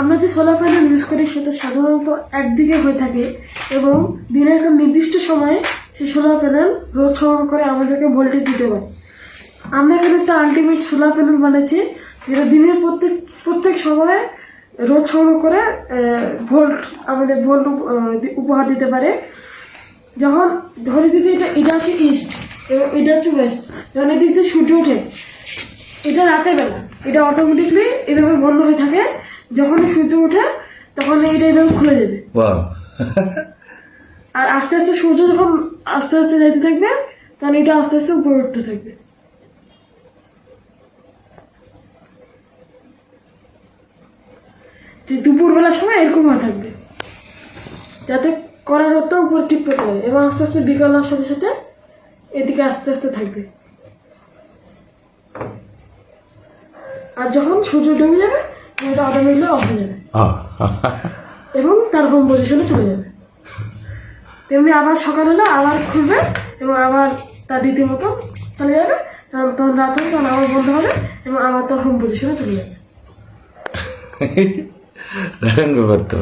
আমরা যে solar panel use করি, সেটা সাধারণত একদিকে হয়ে থাকে এবং দিনের একটা নির্দিষ্ট সময়ে সেই সোলার প্যানেল রোজ সরবরাহ করে আমাদেরকে ভোল্টেজ দিতে পারে আমরা এখানে একটা আলটিমেট সোলার প্যানেল বানাচ্ছি যেটা দিনের প্রত্যেক প্রত্যেক সময়ে রোজ সরবরাহ করে ভোল্ট আমাদের ভোল্ট উপহার দিতে পারে। যখন, ধরে যদি এটা এটা হচ্ছে ইস্ট এবং এটা হচ্ছে ওয়েস্ট যখন এদিক দিয়ে সূর্য ওঠে, এটা রাতের বেলা, এটা অটোমেটিকলি এভাবে বন্ধ হয়ে থাকে। যখন সূর্য ওঠে তখন এইটা এভাবে খুলে যাবে। ওয়াও আর আস্তে আস্তে সূর্য যখন আস্তে আস্তে যেতে থাকবে তখন এটা আস্তে আস্তে উপরে উঠতে থাকবে। যে দুপুরবেলার সময় এরকম হয়ে থাকবে। যাতে করার রোদটা উপরে ঠিক করতে পারে এবং আস্তে আস্তে বিকালের সাথে সাথে এদিকে আস্তে আস্তে থাকবে। আর যখন সূর্য ডুবে যাবে এবং তার হোম পজিশনে চলে যাবে। তেমনি আবার সকাল হলে আবার খুলবে এবং আবার তার রীতিমতো চলে যাবে। তখন রাত হবে, তখন আবার বন্ধ হবে এবং আবার তার হোম পজিশনে চলে যাবে। দারুণ ব্যাপার তো।